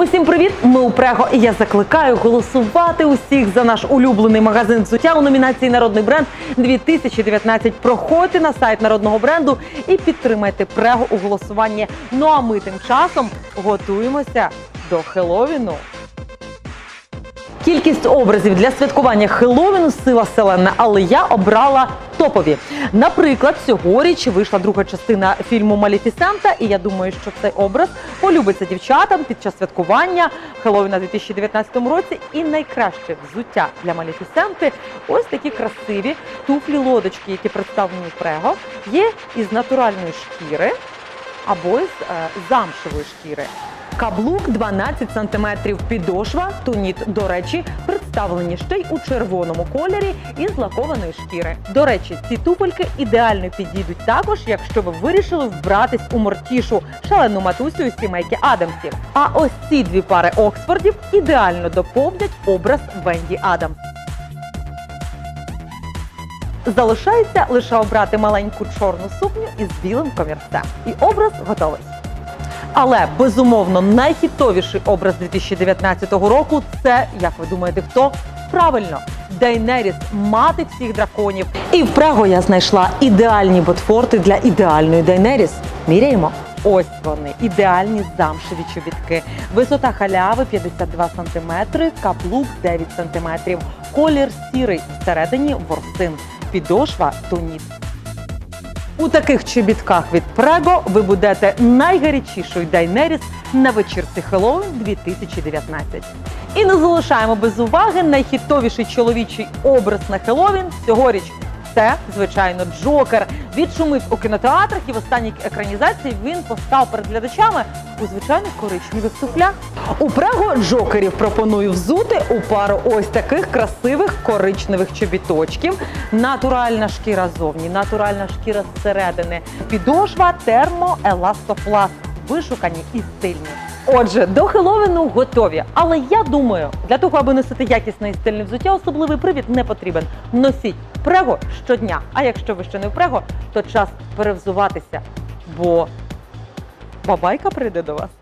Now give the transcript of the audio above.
Усім привіт! Ми у Прего, і я закликаю голосувати усіх за наш улюблений магазин взуття у номінації Народний бренд 2019. Проходьте на сайт народного бренду і підтримайте Прего у голосуванні. Ну а ми тим часом готуємося до Хеловіну. Кількість образів для святкування Хеллоуіну сила селена, але я обрала топові. Наприклад, цьогоріч вийшла друга частина фільму Маліфісента, і я думаю, що цей образ полюбиться дівчатам під час святкування Хеллоуіна у 2019 році. І найкраще взуття для Маліфісенти ось такі красиві туфлі лодочки, які представлені в Прего, є із натуральної шкіри або з е, замшевої шкіри. Каблук 12 см, підошва, туніт, до речі, представлені ще й у червоному кольорі із лакованої шкіри. До речі, ці туфельки ідеально підійдуть також, якщо ви вирішили вбратись у мортішу, шалену матусю із сімейки Адамсів. А ось ці дві пари Оксфордів ідеально доповнять образ Венді Адамс. Залишається лише обрати маленьку чорну сукню із білим комірцем. І образ готовий. Але безумовно найхітовіший образ 2019 року це, як ви думаєте, хто? Правильно, Дейнеріс, мати всіх драконів. І в Прего я знайшла ідеальні ботфорти для ідеальної Дейнеріс. Міряємо. Ось вони, ідеальні замшеві чобітки. Висота халяви 52 см, каблук 9 см, колір сірий, всередині ворсин, підошва туніт. У таких чобітках від Прего ви будете найгарячішою Дайнеріс на вечірці Хеллоуін 2019. І не залишаємо без уваги найхітовіший чоловічий образ на Хеллоуін цьогоріч. Це, звичайно, Джокер. Відшумив у кінотеатрах і в останній екранізації він постав перед глядачами у звичайних коричневих туфлях. У Прего Джокерів пропоную взути у пару ось таких красивих коричневих чобіточків. Натуральна шкіра зовні, натуральна шкіра зсередини, підошва термоеластопласт, вишукані і стильні. Отже, до хеловину готові. Але я думаю, для того, аби носити якісне і стильне взуття, особливий привід не потрібен. Носіть прего щодня. А якщо ви ще не в прего, то час перевзуватися, бо бабайка прийде до вас.